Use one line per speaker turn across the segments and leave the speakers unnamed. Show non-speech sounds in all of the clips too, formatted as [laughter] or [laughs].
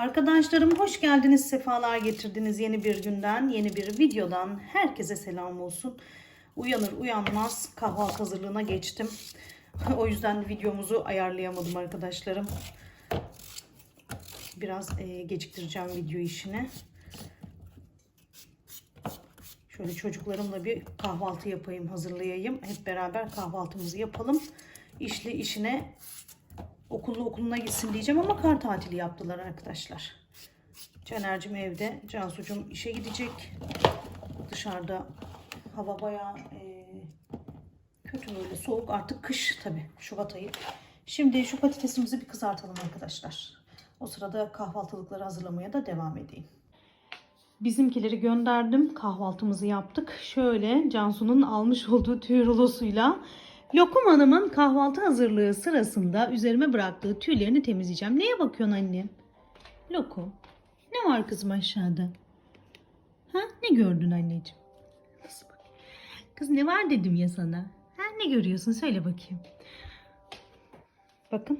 Arkadaşlarım hoş geldiniz, sefalar getirdiniz yeni bir günden, yeni bir videodan. Herkese selam olsun. Uyanır uyanmaz kahvaltı hazırlığına geçtim. [laughs] O yüzden videomuzu ayarlayamadım arkadaşlarım. Biraz e, geciktireceğim video işini. Şöyle çocuklarımla bir kahvaltı yapayım, hazırlayayım. Hep beraber kahvaltımızı yapalım. İşli işine okullu okuluna gitsin diyeceğim ama kar tatili yaptılar arkadaşlar. Caner'cim evde, Cansu'cum işe gidecek. Dışarıda hava bayağı e, kötü böyle soğuk artık kış tabi Şubat ayı. Şimdi şu patatesimizi bir kızartalım arkadaşlar. O sırada kahvaltılıkları hazırlamaya da devam edeyim. Bizimkileri gönderdim. Kahvaltımızı yaptık. Şöyle Cansu'nun almış olduğu tüy rulosuyla Lokum Hanım'ın kahvaltı hazırlığı sırasında üzerime bıraktığı tüylerini temizleyeceğim. Neye bakıyorsun annem? Lokum. Ne var kızım aşağıda? Ha? Ne gördün anneciğim? Nasıl bak? Kız ne var dedim ya sana. Ha? Ne görüyorsun? Söyle bakayım. Bakın.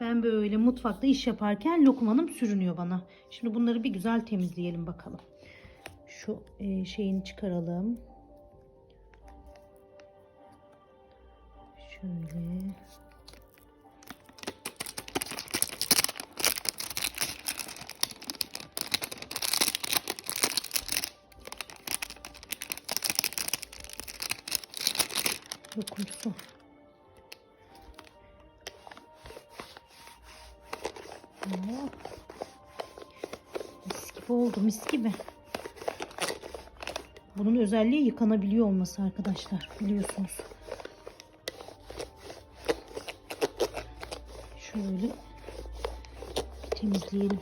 Ben böyle mutfakta iş yaparken Lokum Hanım sürünüyor bana. Şimdi bunları bir güzel temizleyelim bakalım. Şu e, şeyini çıkaralım. Şöyle. Dokunsun. Oo. Mis gibi oldu mis gibi. Bunun özelliği yıkanabiliyor olması arkadaşlar biliyorsunuz. Şöyle temizleyelim.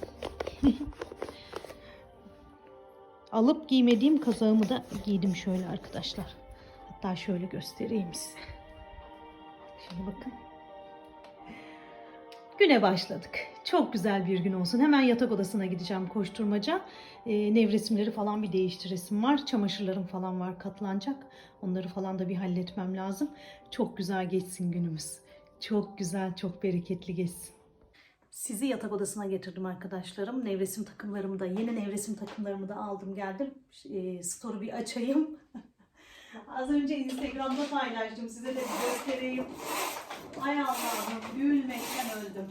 [laughs] Alıp giymediğim kazağımı da giydim şöyle arkadaşlar. Hatta şöyle göstereyim size. Şimdi bakın. Güne başladık. Çok güzel bir gün olsun. Hemen yatak odasına gideceğim koşturmaca. Ee, nevresimleri falan bir değiştiresim var. Çamaşırlarım falan var katlanacak. Onları falan da bir halletmem lazım. Çok güzel geçsin günümüz. Çok güzel, çok bereketli geçsin. Sizi yatak odasına getirdim arkadaşlarım. Nevresim takımlarımı da, yeni nevresim takımlarımı da aldım geldim. E, story bir açayım. [laughs] Az önce Instagram'da paylaştım. Size de göstereyim. Ay Allah'ım gülmekten öldüm.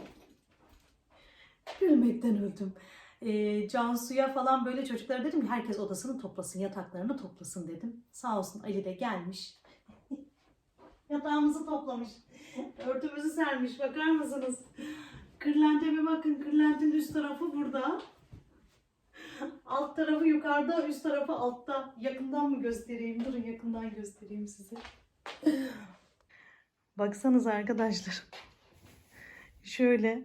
Gülmekten öldüm. E, Cansu'ya falan böyle çocuklara dedim ki herkes odasını toplasın, yataklarını toplasın dedim. Sağ olsun Ali de gelmiş. Yatağımızı toplamış. Örtümüzü sermiş. Bakar mısınız? Kırlente bir bakın. Kırlentin üst tarafı burada. Alt tarafı yukarıda, üst tarafı altta. Yakından mı göstereyim? Durun yakından göstereyim size. Baksanız arkadaşlar. Şöyle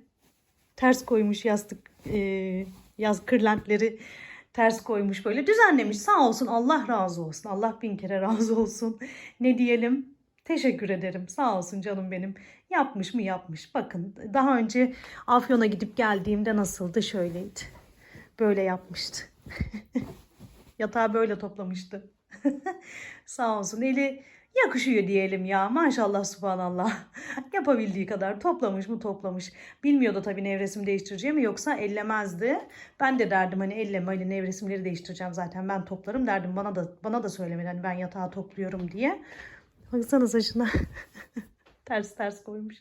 ters koymuş yastık e, yaz kırlentleri ters koymuş böyle düzenlemiş. Sağ olsun Allah razı olsun. Allah bin kere razı olsun. Ne diyelim? Teşekkür ederim. Sağ olsun canım benim. Yapmış mı yapmış. Bakın daha önce Afyon'a gidip geldiğimde nasıldı? Şöyleydi. Böyle yapmıştı. [laughs] Yatağı böyle toplamıştı. [laughs] Sağ olsun. Eli yakışıyor diyelim ya. Maşallah subhanallah. [laughs] Yapabildiği kadar toplamış mı toplamış. Bilmiyordu tabii nevresim değiştireceğimi yoksa ellemezdi. Ben de derdim hani elleme hani nevresimleri değiştireceğim zaten ben toplarım derdim. Bana da bana da söylemedi hani ben yatağı topluyorum diye. Baksanıza şuna. [laughs] ters ters koymuş.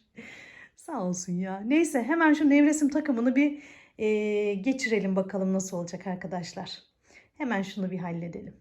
Sağ olsun ya. Neyse hemen şu nevresim takımını bir e, geçirelim bakalım nasıl olacak arkadaşlar. Hemen şunu bir halledelim.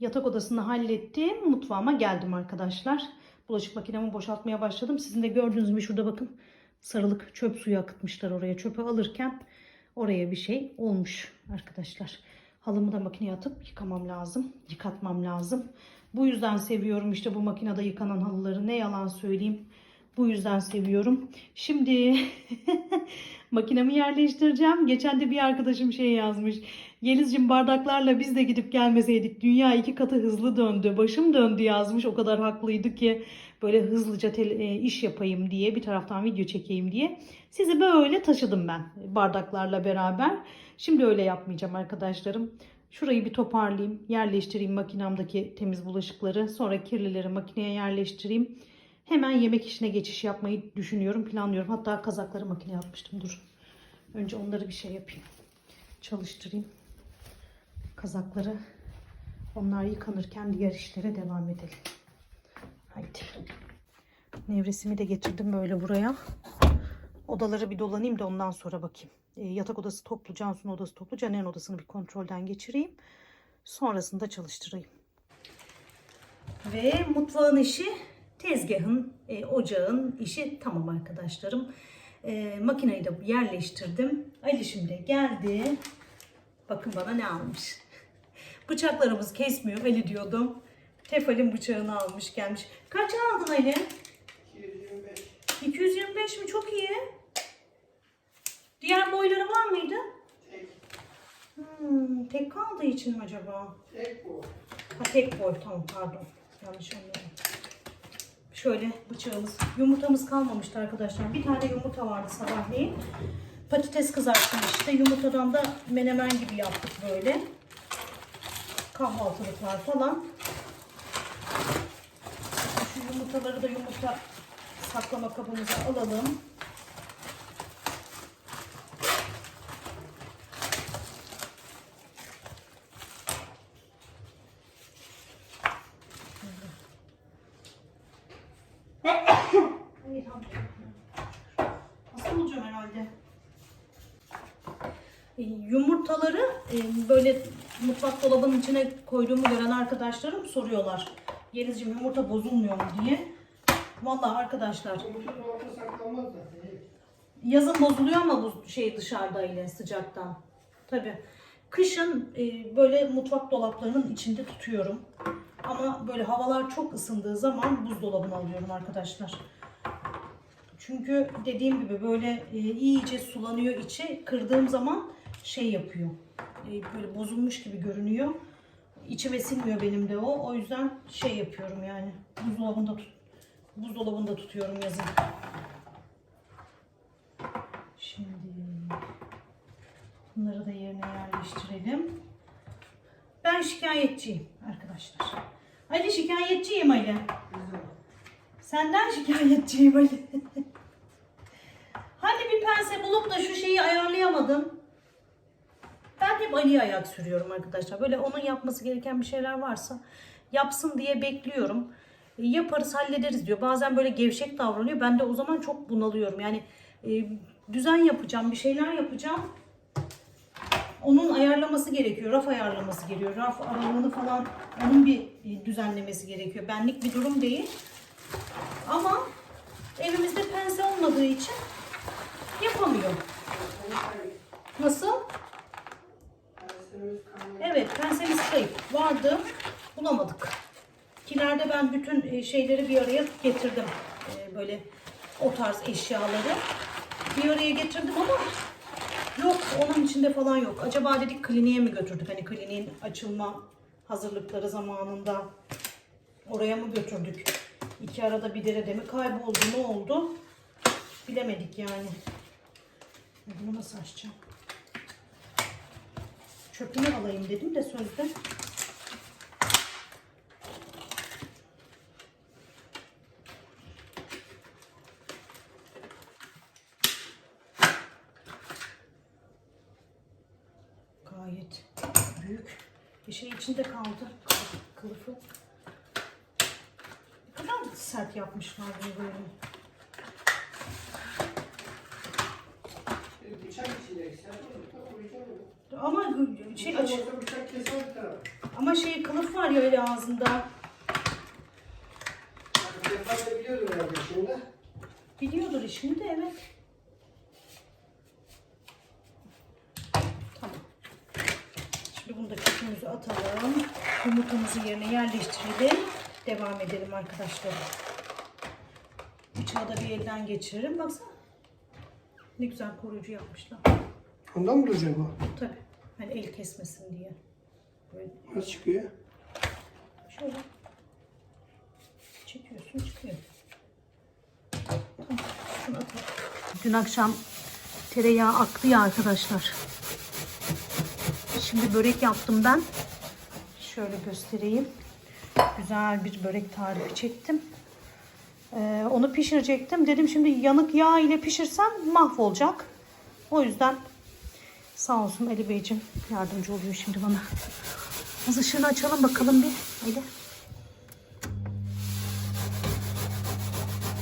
Yatak odasını hallettim. Mutfağıma geldim arkadaşlar. Bulaşık makinemi boşaltmaya başladım. Sizin de gördüğünüz gibi şurada bakın sarılık çöp suyu akıtmışlar oraya. Çöpü alırken oraya bir şey olmuş arkadaşlar. Halımı da makineye atıp yıkamam lazım. Yıkatmam lazım. Bu yüzden seviyorum işte bu makinede yıkanan halıları. Ne yalan söyleyeyim. Bu yüzden seviyorum. Şimdi [laughs] makinemi yerleştireceğim. Geçen de bir arkadaşım şey yazmış. Yeliz'cim bardaklarla biz de gidip gelmeseydik dünya iki katı hızlı döndü. Başım döndü yazmış. O kadar haklıydı ki böyle hızlıca e, iş yapayım diye bir taraftan video çekeyim diye. Sizi böyle taşıdım ben bardaklarla beraber. Şimdi öyle yapmayacağım arkadaşlarım. Şurayı bir toparlayayım, yerleştireyim makinamdaki temiz bulaşıkları. Sonra kirlileri makineye yerleştireyim. Hemen yemek işine geçiş yapmayı düşünüyorum, planlıyorum. Hatta kazakları makineye atmıştım. Dur. Önce onları bir şey yapayım. Çalıştırayım. Kazakları. Onlar yıkanırken diğer işlere devam edelim. Haydi. Nevresimi de getirdim böyle buraya. Odaları bir dolanayım da ondan sonra bakayım. E, yatak odası toplu, Cansu'nun odası toplu. Caner'in odasını bir kontrolden geçireyim. Sonrasında çalıştırayım. Ve mutfağın işi tezgahın, e, ocağın işi tamam arkadaşlarım. E, makineyi de yerleştirdim. Ali şimdi geldi. Bakın bana ne almış. Bıçaklarımız kesmiyor Ali diyordum. Tefal'in bıçağını almış gelmiş. Kaç aldın Ali?
225.
225 mi? Çok iyi. Diğer boyları var mıydı?
Tek.
Hmm, tek kaldığı için mi acaba?
Tek bu.
Ha tek boy tamam pardon. Yanlış anladım. Şöyle bıçağımız. Yumurtamız kalmamıştı arkadaşlar. Bir tane yumurta vardı sabahleyin. Patates kızarttım işte. Yumurtadan da menemen gibi yaptık böyle. Kahvaltılıklar falan. Şu yumurtaları da yumurta saklama kabımıza alalım. Hayır, Hasta olacağım herhalde. E, Yumurtaları e, böyle dolabının içine koyduğumu gören arkadaşlarım soruyorlar. Yelizciğim yumurta bozulmuyor mu diye. Vallahi arkadaşlar yazın bozuluyor ama bu şey dışarıda ile sıcaktan. Tabi. Kışın e, böyle mutfak dolaplarının içinde tutuyorum. Ama böyle havalar çok ısındığı zaman buzdolabına alıyorum arkadaşlar. Çünkü dediğim gibi böyle e, iyice sulanıyor içi. Kırdığım zaman şey yapıyor. E, böyle bozulmuş gibi görünüyor. İçime sinmiyor benim de o. O yüzden şey yapıyorum yani. Buzdolabında tut buzdolabında tutuyorum yazın. Şimdi bunları da yerine yerleştirelim. Ben şikayetçiyim arkadaşlar. Ali şikayetçiyim Ali. Senden şikayetçiyim Ali. [laughs] hani bir pense bulup da şu şeyi ayarlayamadım. Ben hep Ali'ye ayak sürüyorum arkadaşlar. Böyle onun yapması gereken bir şeyler varsa yapsın diye bekliyorum. E, Yaparız hallederiz diyor. Bazen böyle gevşek davranıyor. Ben de o zaman çok bunalıyorum. Yani e, düzen yapacağım, bir şeyler yapacağım. Onun ayarlaması gerekiyor. Raf ayarlaması gerekiyor. Raf aralığını falan onun bir düzenlemesi gerekiyor. Benlik bir durum değil. Ama evimizde pense olmadığı için ben bütün e, şeyleri bir araya getirdim. E, Böyle o tarz eşyaları. Bir araya getirdim ama yok onun içinde falan yok. Acaba dedik kliniğe mi götürdük? Hani kliniğin açılma hazırlıkları zamanında oraya mı götürdük? İki arada bir derede mi kayboldu? Ne oldu? Bilemedik yani. Bunu nasıl açacağım? Çöpünü alayım dedim de sözde. Gayet büyük bir şey içinde kaldı. Kılıf- Kılıfı. Ne kadar sert yapmışlar bunu böyle.
Bıçak içinde.
Ama şey aç,
Orada bıçak keser bir taraf.
ama şey kılıf var ya öyle ağzında.
Sefa da biliyordur herhalde şimdi.
Biliyordur işini de evet. Tamam. Şimdi bunu da kökümüzü atalım. Yumurtamızı yerine yerleştirelim. Devam edelim arkadaşlar. Bıçağı da bir elden geçiririm. Baksana. Ne güzel koruyucu yapmışlar.
Ondan mı duracak o?
Tabii. Hani el kesmesin diye. Böyle
Nasıl çıkıyor?
şöyle çekiyorsun çıkıyor. Tamam. Şunu atalım. Dün akşam tereyağı aktı ya arkadaşlar. Şimdi börek yaptım ben. Şöyle göstereyim. Güzel bir börek tarifi çektim. Ee, onu pişirecektim. Dedim şimdi yanık yağ ile pişirsem mahvolacak. O yüzden sağ olsun Ali Beyciğim yardımcı oluyor şimdi bana. Az ışığını açalım bakalım bir. Ali.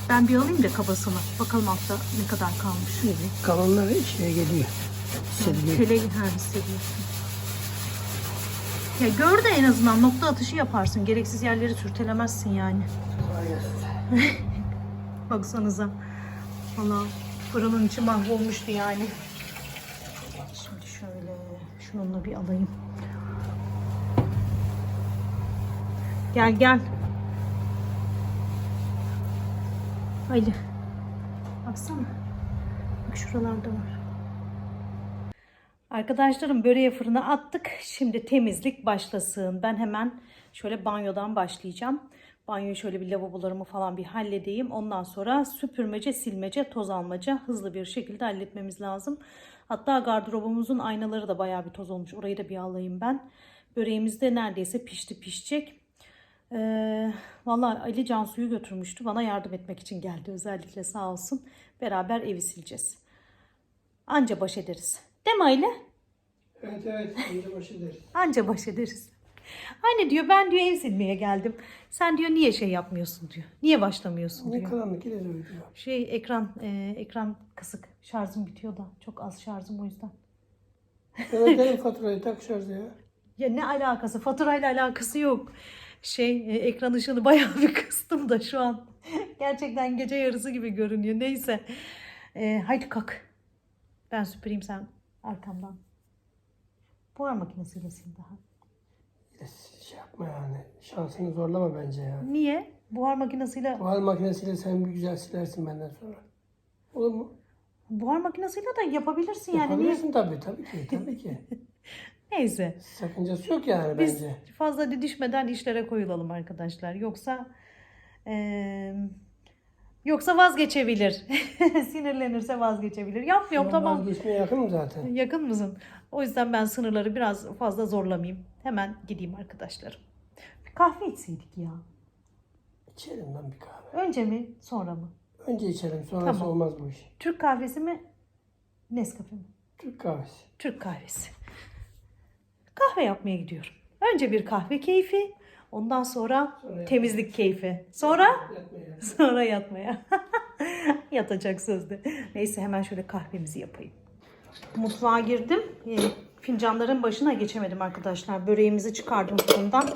Ben bir alayım da kabasını. Bakalım altta ne kadar kalmış.
Kalanlar şeye geliyor. Silgi.
Tele her hissediyorsun. Ya gör de en azından nokta atışı yaparsın. Gereksiz yerleri sürtelemezsin yani. [laughs] Baksanıza. Valla fırının içi mahvolmuştu yani. Şimdi şöyle şununla bir alayım. Gel gel. Ali. Baksana. Bak şuralarda var. Arkadaşlarım böreği fırına attık. Şimdi temizlik başlasın. Ben hemen şöyle banyodan başlayacağım. Banyoyu şöyle bir lavabolarımı falan bir halledeyim. Ondan sonra süpürmece, silmece, toz almaca hızlı bir şekilde halletmemiz lazım. Hatta gardırobumuzun aynaları da bayağı bir toz olmuş. Orayı da bir alayım ben. Böreğimiz de neredeyse pişti pişecek. Ee, vallahi Ali Cansu'yu götürmüştü. Bana yardım etmek için geldi özellikle sağ olsun. Beraber evi sileceğiz. Anca baş ederiz. Değil mi Aile?
Evet evet. İyice başı deriz. [laughs]
Anca baş ederiz. Anne diyor ben diyor ev silmeye geldim. Sen diyor niye şey yapmıyorsun diyor. Niye başlamıyorsun
Ne
diyor.
karanlık yine de uyuyor.
Şey ekran e, ekran kısık. Şarjım bitiyor da. Çok az şarjım o yüzden.
Evet [laughs] benim faturayı tak şarjı ya.
Ya ne alakası? Faturayla alakası yok. Şey e, ekran ışığını bayağı bir [laughs] kıstım da şu an. Gerçekten gece yarısı gibi görünüyor. Neyse. E, haydi kalk. Ben süpüreyim sen arkamdan. Buhar makinesiyle sil daha.
Şey yapma yani. Şansını zorlama bence ya.
Niye? Buhar makinesiyle
Buhar makinesiyle sen bir güzel silersin benden sonra. Olur mu?
buhar makinesiyle de yapabilirsin yani.
Yapabilirsin tabii tabii ki. Tabii ki. [laughs]
Neyse.
Sakıncası yok yani
Biz
bence.
fazla didişmeden işlere koyulalım arkadaşlar. Yoksa eee, yoksa vazgeçebilir. [laughs] Sinirlenirse vazgeçebilir. Yapmıyorum
Tamam.
tamam.
Vazgeçmeye yakınım zaten.
Yakın mısın? O yüzden ben sınırları biraz fazla zorlamayayım. Hemen gideyim arkadaşlarım. Bir kahve içseydik ya.
İçelim lan bir kahve.
Önce mi sonra mı?
Önce içelim sonrası
Tamam.
olmaz bu iş.
Türk kahvesi mi? Nescafe mi?
Türk kahvesi.
Türk kahvesi. Kahve yapmaya gidiyorum. Önce bir kahve keyfi, ondan sonra
Sonra
temizlik keyfi. Sonra
Yatmaya. [laughs]
sonra yatmaya. [laughs] Yatacak sözde. Neyse hemen şöyle kahvemizi yapayım. Mutfağa girdim. Ee, Fincanların başına geçemedim arkadaşlar. Böreğimizi çıkardım fırından.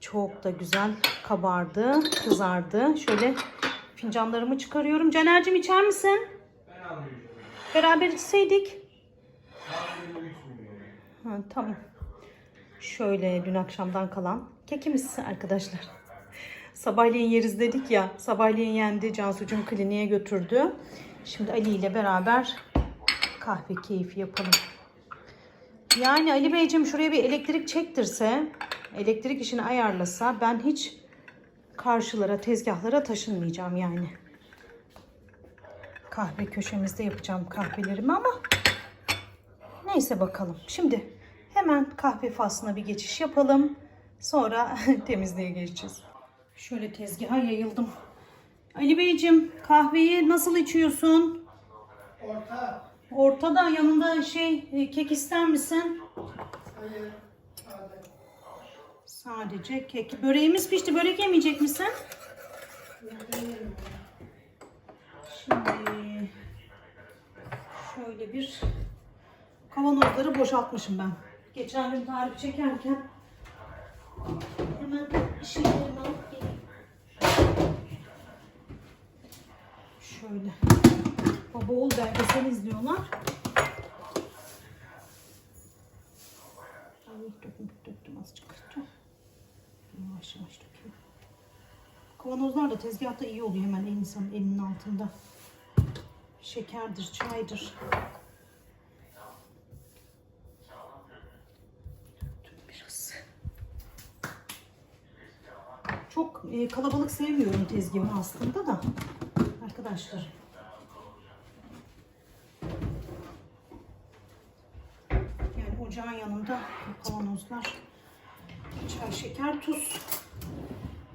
Çok da güzel kabardı, kızardı. Şöyle fincanlarımı çıkarıyorum. Caner'cim içer misin? Beraber içseydik. Ha, tamam. Şöyle dün akşamdan kalan kekimiz arkadaşlar. Sabahleyin yeriz dedik ya. Sabahleyin yendi. Cansu'cum kliniğe götürdü. Şimdi Ali ile beraber kahve keyfi yapalım. Yani Ali Beyciğim şuraya bir elektrik çektirse, elektrik işini ayarlasa ben hiç karşılara, tezgahlara taşınmayacağım yani. Kahve köşemizde yapacağım kahvelerimi ama Neyse bakalım. Şimdi hemen kahve faslına bir geçiş yapalım. Sonra [laughs] temizliğe geçeceğiz. Şöyle tezgaha yayıldım. Ali Beyciğim kahveyi nasıl içiyorsun?
Orta.
Ortada yanında şey e, kek ister misin?
Hayır. Hadi.
Sadece kek. Böreğimiz pişti. Börek yemeyecek misin? Şimdi Şöyle bir kavanozları boşaltmışım ben. Geçen gün tarif çekerken hemen şeylerimi alıp. Şöyle. Baba oğul belgesel izliyorlar. Döktüm, döktüm azıcık. Yavaş yavaş dökeyim. Kavanozlar da tezgahta iyi oluyor hemen insanın elinin altında. Şekerdir, çaydır. Dur biraz. Çok e, kalabalık sevmiyorum tezgahı aslında da. Arkadaşlar. Yani ocağın yanında kavanozlar. Çay, şeker, tuz.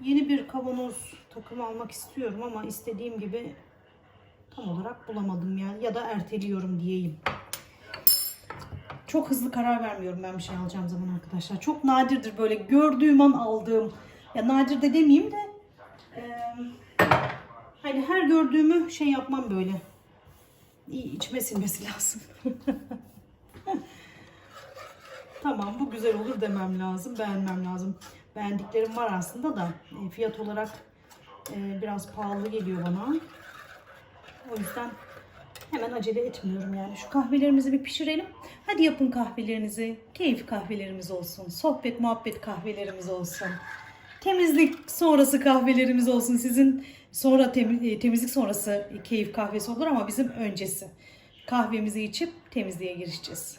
Yeni bir kavanoz takımı almak istiyorum ama istediğim gibi tam olarak bulamadım yani ya da erteliyorum diyeyim. Çok hızlı karar vermiyorum ben bir şey alacağım zaman arkadaşlar. Çok nadirdir böyle gördüğüm an aldığım. Ya nadir de demeyeyim de eee, hani her gördüğümü şey yapmam böyle. İyi içime sinmesi [laughs] lazım. tamam bu güzel olur demem lazım, beğenmem lazım. Beğendiklerim var aslında da e, fiyat olarak e, biraz pahalı geliyor bana. O yüzden hemen acele etmiyorum yani. Şu kahvelerimizi bir pişirelim. Hadi yapın kahvelerinizi. Keyif kahvelerimiz olsun. Sohbet muhabbet kahvelerimiz olsun. Temizlik sonrası kahvelerimiz olsun. Sizin sonra e, temizlik sonrası keyif kahvesi olur ama bizim öncesi. Kahvemizi içip temizliğe girişeceğiz.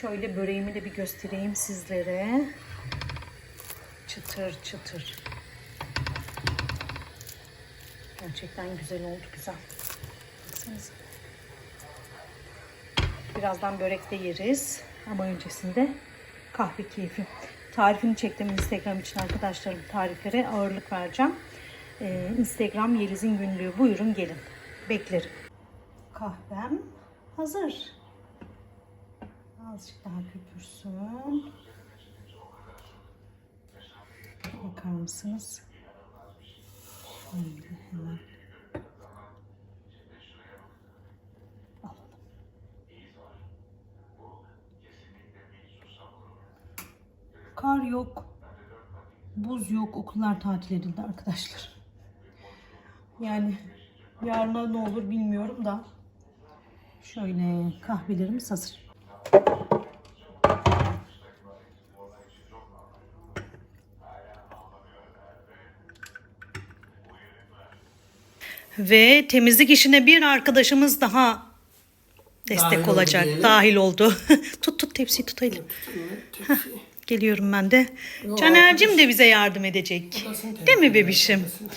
Şöyle böreğimi de bir göstereyim sizlere. Çıtır çıtır. Gerçekten güzel oldu, güzel. Baksanıza. Birazdan börek de yeriz. Ama öncesinde kahve keyfi. Tarifini çektim Instagram için arkadaşlarım. Tariflere ağırlık vereceğim. Ee, Instagram Yeliz'in günlüğü. Buyurun gelin. Beklerim. Kahvem hazır. Azıcık daha köpürsün. Bakar mısınız? Şöyle hemen. Alalım. Kar yok. Buz yok. Okullar tatil edildi arkadaşlar. Yani yarına ne olur bilmiyorum da. Şöyle kahvelerimiz hazır. Ve temizlik işine bir arkadaşımız daha destek
Dahil oldu
olacak.
diyelim.
Dahil oldu. [laughs] tut tut tepsiyi tutayım.
Tepsi.
Geliyorum ben de.
Yo,
Caner'cim de bize yardım edecek. Değil mi bebişim?
odasını.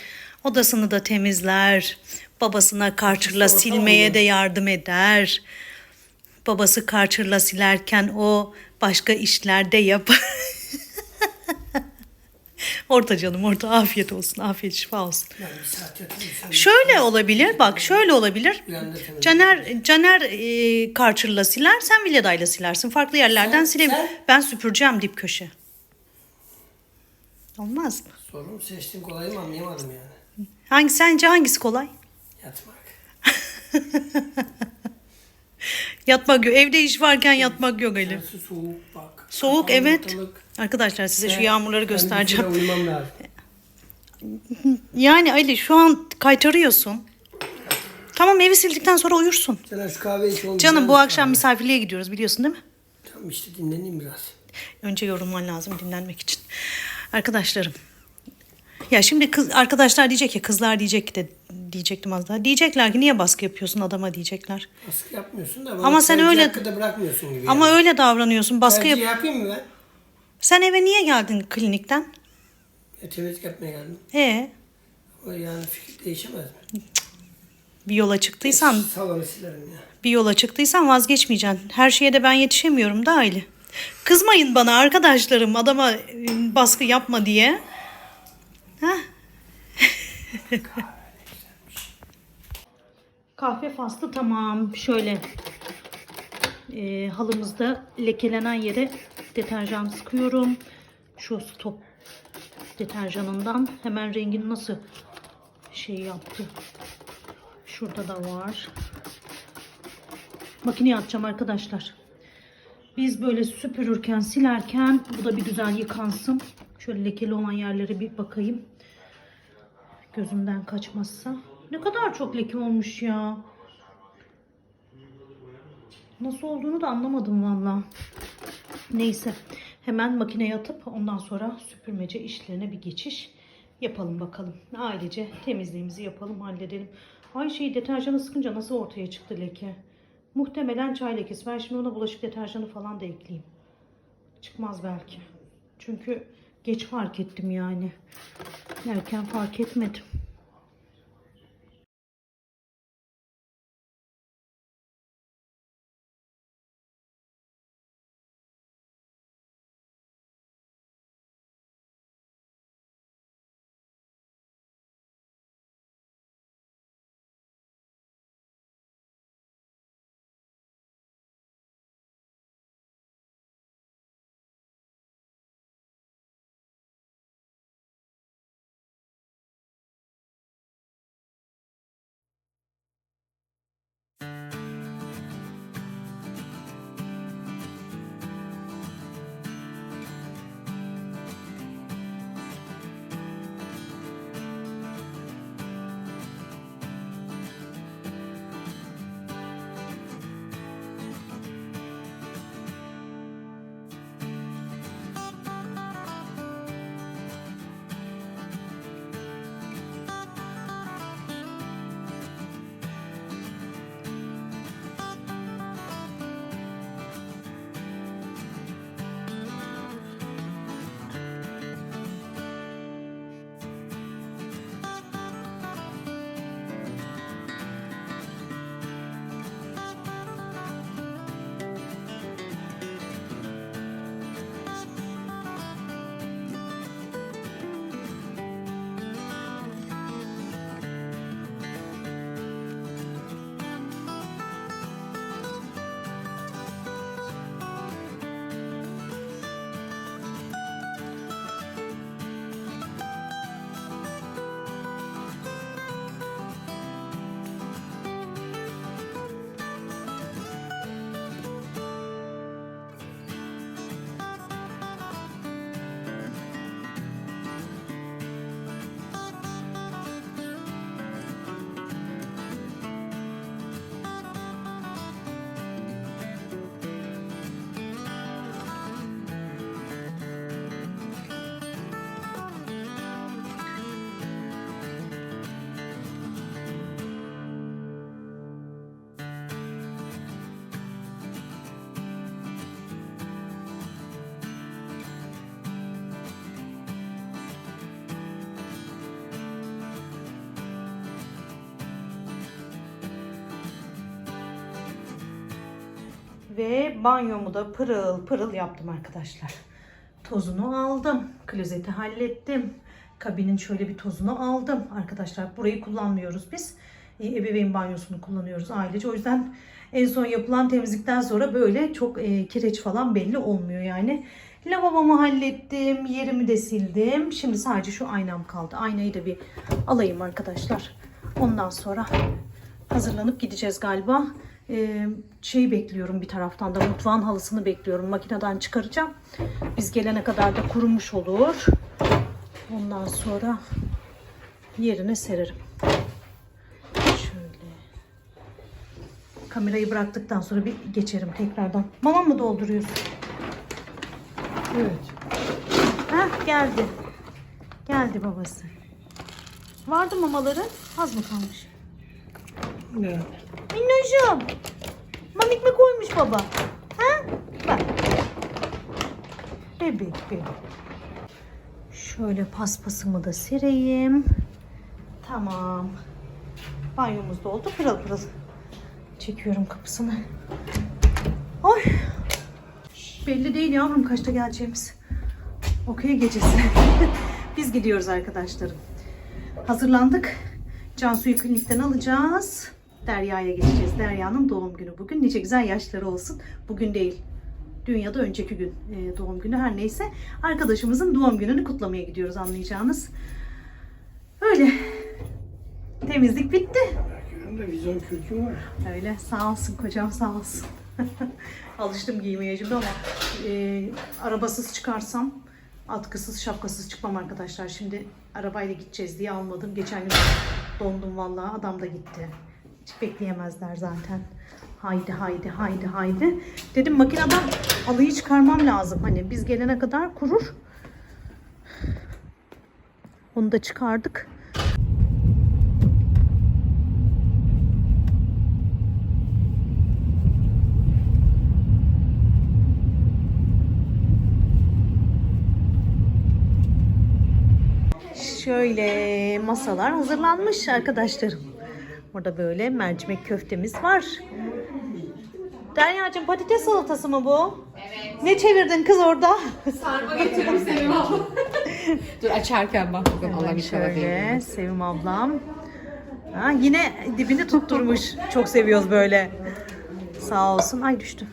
Odasını da temizler. Babasına karçırla silmeye de yardım eder. Babası karçırla silerken o başka işlerde yapar. [laughs] [laughs] orta canım orta afiyet olsun. Afiyet şifa olsun.
Yani saat.
Şöyle olabilir bak şöyle olabilir. Caner Caner e, karçırla siler sen Vileda'yla silersin. Farklı yerlerden silebilir. Ben süpüreceğim dip köşe. Olmaz mı?
Sorun seçtiğim kolayı mı anlayamadım yani.
Hangi sence hangisi kolay?
Yatmak. [laughs]
Yatmak yok. Evde iş varken yatmak yok Ali.
Soğuk bak.
Soğuk evet.
ortalık.
Arkadaşlar size şu yağmurları göstereceğim.
uyumam lazım. [laughs]
Yani Ali şu an kaytarıyorsun. Tamam evi sildikten sonra uyursun.
Şu kahve iç.
Canım bu akşam misafirliğe gidiyoruz biliyorsun değil mi?
Tamam işte dinleneyim biraz.
Önce yorulman lazım dinlenmek için. Arkadaşlarım. Ya şimdi kız arkadaşlar diyecek ya kızlar diyecek de diyecektim az daha. Diyecekler ki niye baskı yapıyorsun adama diyecekler.
Baskı yapmıyorsun da.
Ama sen öyle-
bırakmıyorsun gibi.
Ama
yani.
öyle davranıyorsun. Baskı yap.
yapayım mı ben?
Sen eve niye geldin klinikten?
E, temizlik yapmaya geldim.
E
Ama yani fikir değişemez mi?
bir yola çıktıysan
Salonu silerim ya.
bir yola çıktıysan vazgeçmeyeceksin. Her şeye de ben yetişemiyorum da aile. Kızmayın bana arkadaşlarım adama e, baskı yapma diye. Heh. [laughs] Kahve faslı tamam. Şöyle e, halımızda lekelenen yere deterjan sıkıyorum. Şu stop deterjanından hemen rengini nasıl şey yaptı. Şurada da var. Makineye atacağım arkadaşlar. Biz böyle süpürürken, silerken bu da bir güzel yıkansın. Şöyle lekeli olan yerlere bir bakayım. Gözümden kaçmazsa. Ne kadar çok leke olmuş ya. Nasıl olduğunu da anlamadım valla. Neyse. Hemen makineye atıp ondan sonra süpürmece işlerine bir geçiş yapalım bakalım. Ailece temizliğimizi yapalım, halledelim. Ay şey deterjanı sıkınca nasıl ortaya çıktı leke? Muhtemelen çay lekesi. Ben şimdi ona bulaşık deterjanı falan da ekleyeyim. Çıkmaz belki. Çünkü geç fark ettim yani. Erken fark etmedim. Thank you. Ve banyomu da pırıl pırıl yaptım arkadaşlar. Tozunu aldım. Klozeti hallettim. Kabinin şöyle bir tozunu aldım. Arkadaşlar burayı kullanmıyoruz biz. Ebeveyn banyosunu kullanıyoruz ailece. O yüzden en son yapılan temizlikten sonra böyle çok e, kireç falan belli olmuyor yani. Lavabomu hallettim. Yerimi de sildim. Şimdi sadece şu aynam kaldı. Aynayı da bir alayım arkadaşlar. Ondan sonra hazırlanıp gideceğiz galiba. Ee, şeyi bekliyorum bir taraftan da mutfağın halısını bekliyorum. Makineden çıkaracağım. Biz gelene kadar da kurumuş olur. Ondan sonra yerine sererim. Şöyle. Kamerayı bıraktıktan sonra bir geçerim tekrardan. Mama mı dolduruyorsun?
Evet.
Heh geldi. Geldi babası. Vardı mamaları. Az mı kalmış?
Yani.
Minnoşum. Mamik mi koymuş baba? Ha? Bak. Bebek bebek. Şöyle paspasımı da sereyim. Tamam. Banyomuz doldu pırıl pırıl. Çekiyorum kapısını. Oy. Belli değil yavrum kaçta geleceğimiz. Okey gecesi. [laughs] Biz gidiyoruz arkadaşlarım. Hazırlandık. Cansu'yu klinikten alacağız. Derya'ya geçeceğiz. Derya'nın doğum günü bugün. Nice güzel yaşları olsun. Bugün değil. Dün ya da önceki gün e, doğum günü her neyse. Arkadaşımızın doğum gününü kutlamaya gidiyoruz anlayacağınız. Öyle. Temizlik bitti.
Benim de vizyon kürküm var.
Öyle sağ olsun kocam sağ olsun. [laughs] Alıştım giymeye şimdi ama e, arabasız çıkarsam atkısız şapkasız çıkmam arkadaşlar. Şimdi arabayla gideceğiz diye almadım. Geçen gün dondum vallahi adam da gitti. Hiç bekleyemezler zaten. Haydi haydi haydi haydi. Dedim makineden alıyı çıkarmam lazım. Hani biz gelene kadar kurur. Onu da çıkardık. Şöyle masalar hazırlanmış arkadaşlarım. Burada böyle mercimek köftemiz var. Derya'cığım patates salatası mı bu? Evet. Ne çevirdin kız orada?
Sarma getiririm Sevim abla. [laughs] Dur açarken bak bakalım Allah
Hemen
inşallah
şöyle. Sevim ablam. Ha, yine dibini tutturmuş. [laughs] Çok seviyoruz böyle. Sağ olsun. Ay düştü.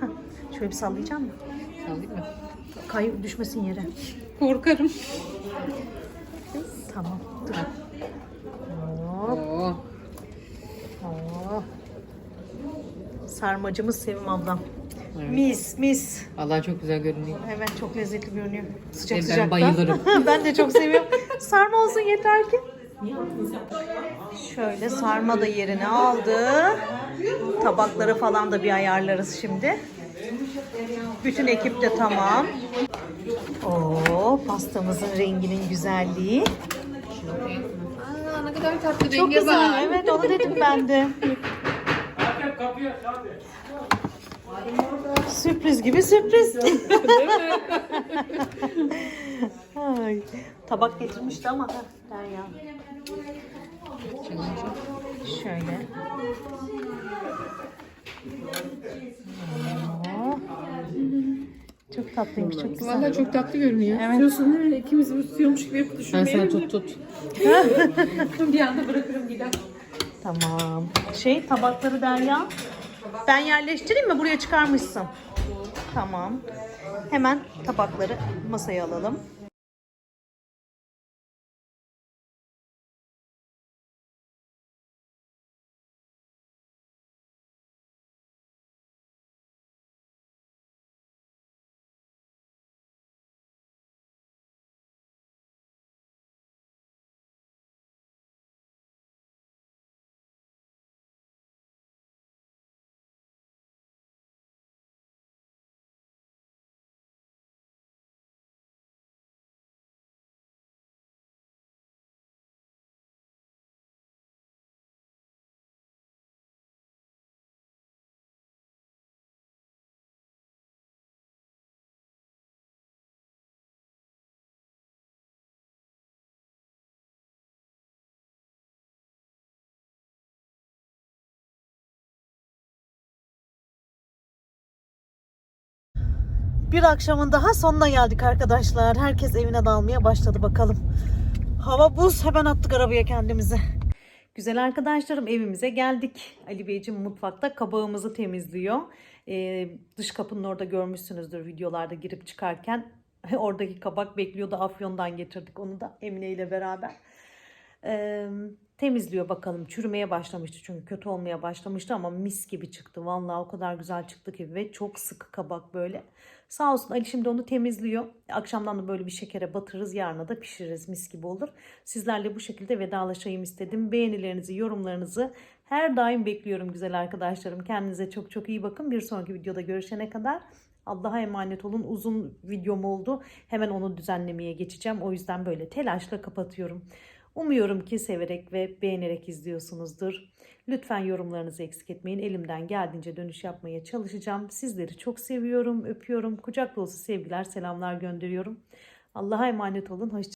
Hah, Şöyle bir sallayacağım mı?
Sallayayım mı?
Kayıp düşmesin yere.
Korkarım.
Tamam. Dur. Hop,
Oo.
hop. Sarmacımız Sevim ablam.
Evet.
Mis mis.
Allah çok güzel görünüyor.
Evet çok lezzetli görünüyor. Sıcak
Ben
sıcak da.
bayılırım. [laughs]
ben de çok seviyorum. Sarma olsun yeter ki. Şöyle sarma da yerini aldı. Tabakları falan da bir ayarlarız şimdi. Bütün ekip de tamam. Oo, pastamızın renginin güzelliği.
Kadar tatlı
Çok
renge
güzel. Evet onu dedim ben de. Sürpriz gibi sürpriz. Ay, tabak getirmişti ama ha, Derya. Şöyle. Oo. Çok tatlıymış, çok güzel.
Vallahi çok tatlı görünüyor.
Evet.
Diyorsun değil mi? İkimiz tutuyormuş gibi yapıp
Ben
düşünmeyelim.
sana tut tut. [laughs]
Bir anda bırakırım gider.
Tamam. Şey tabakları Derya. Ben yerleştireyim mi? Buraya çıkarmışsın. Tamam. Hemen tabakları masaya alalım. Bir akşamın daha sonuna geldik arkadaşlar. Herkes evine dalmaya başladı bakalım. Hava buz. Hemen attık arabaya kendimizi. Güzel arkadaşlarım evimize geldik. Ali Beyciğim mutfakta kabağımızı temizliyor. Ee, dış kapının orada görmüşsünüzdür videolarda girip çıkarken. [laughs] Oradaki kabak bekliyordu. Afyon'dan getirdik onu da Emine ile beraber. Ee, temizliyor bakalım. Çürümeye başlamıştı çünkü kötü olmaya başlamıştı ama mis gibi çıktı. Vallahi o kadar güzel çıktı ki ve çok sıkı kabak böyle. Sağ olsun Ali şimdi onu temizliyor. Akşamdan da böyle bir şekere batırırız. Yarına da pişiririz. Mis gibi olur. Sizlerle bu şekilde vedalaşayım istedim. Beğenilerinizi, yorumlarınızı her daim bekliyorum güzel arkadaşlarım. Kendinize çok çok iyi bakın. Bir sonraki videoda görüşene kadar Allah'a emanet olun. Uzun videom oldu. Hemen onu düzenlemeye geçeceğim. O yüzden böyle telaşla kapatıyorum. Umuyorum ki severek ve beğenerek izliyorsunuzdur. Lütfen yorumlarınızı eksik etmeyin. Elimden geldiğince dönüş yapmaya çalışacağım. Sizleri çok seviyorum, öpüyorum. Kucak dolusu sevgiler, selamlar gönderiyorum. Allah'a emanet olun. Hoşça